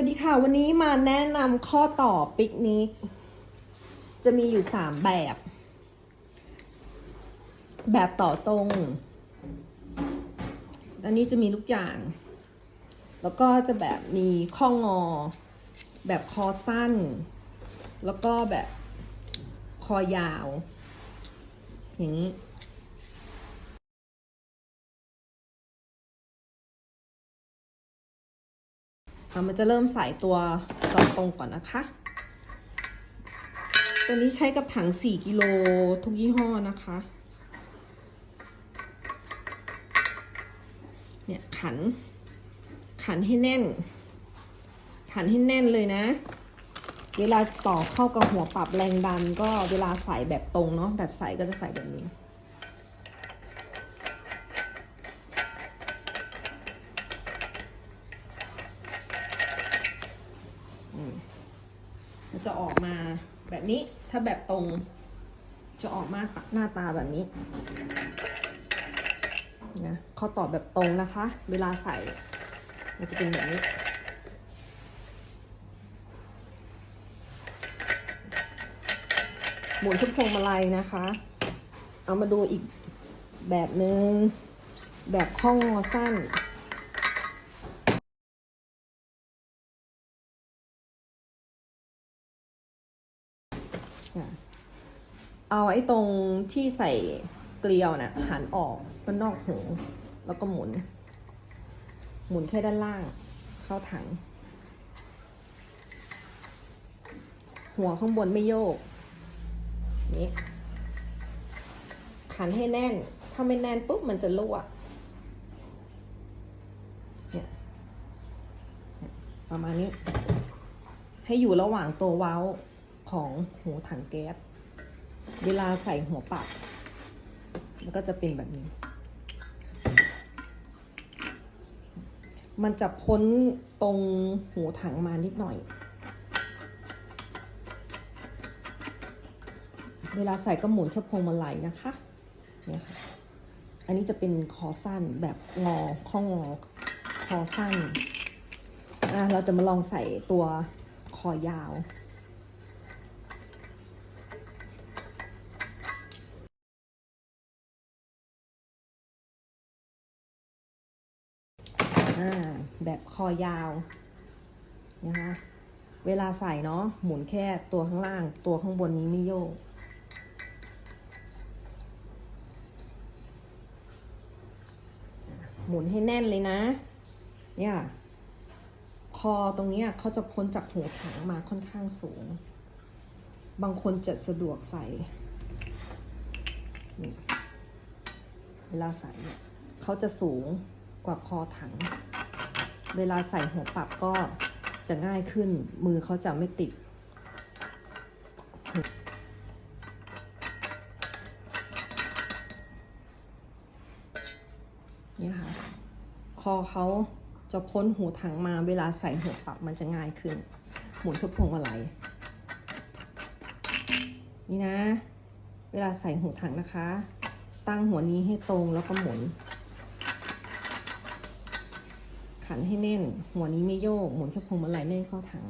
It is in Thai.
วัสดีค่ะ วันนี้มาแนะนำข้อต่อปิกนิก จะมีอยู่สามแบบ แบบต่อตรง อันนี้จะมีทุกอย่าง แล้วก็จะแบบมีข้องอ แบบคอสั้น แล้วก็แบบคอยาว อย่างนี้ มันจะเริ่มใส่ตัวต่อตรงก่อนนะคะ ตัวนี้ใช้กับถัง 4 กิโลทุกยี่ห้อนะคะ เนี่ยขัน ขันให้แน่น ขันให้แน่นเลยนะ เวลาต่อเข้ากับหัวปรับแรงดันก็เวลาใส่แบบตรงเนาะแบบใส่ก็จะใส่แบบนี้ มันจะออกมาแบบนี้ ถ้าแบบตรง จะออกมาหน้าตาแบบนี้นะเขาตอบแบบตรงนะคะ เวลาใส่ มันจะเป็นแบบนี้ หมุนทุกพวงมาลัยนะคะ เอามาดูอีกแบบหนึง่งแบบข้องงอสั้น เอาไอ้ตรงที่ใส่เกลียวน่ะหันออกมันนอกหูแล้วก็หมุน หมุนแค่ด้านล่าง เข้าถัง หัวข้างบนไม่โยกนี่ขันให้แน่น ถ้าไม่แน่นปุ๊บมันจะรั่วเนี่ยเนี่ยประมาณนี้ ให้อยู่ระหว่างตัวเว้า ของหูถังแก๊ส เวลาใส่หัวปักมันก็จะเป็นแบบนี้ มันจะพ้นตรงหูถังมานิดหน่อย เวลาใส่ก็หมุนแค่พวงมาลัยนะคะเนี่ยค่ะอันนี้จะเป็นคอสั้นแบบงอข้องอคอสั้นอะเราจะมาลองใส่ตัวคอยาว อ่าแบบคอยาวนะคะเวลาใส่เนาะหมุนแค่ตัวข้างล่าง ตัวข้างบนนี้ไม่โยกหมุนให้แน่นเลยนะ เนี่ย คอตรงนี้เขาจะพ้นจากหัวถังมาค่อนข้างสูง บางคนจะสะดวกใส่ เวลาใส่เนี่ยเขาจะสูง กว่าคอถัง เวลาใส่หัวปรับก็จะง่ายขึ้น มือเขาจะไม่ติด นี่ค่ะ คอเขาจะพ้นหูถังมาเวลาใส่หัวปรับมันจะง่ายขึ้น หมุนทุกพวงมาลัยนี่นะ เวลาใส่หูถังนะคะ ตั้งหัวนี้ให้ตรงแล้วก็หมุน ขันให้แน่น หัวนี้ไม่โยก หมุนแค่พวงมาลัยแน่นเข้าถัง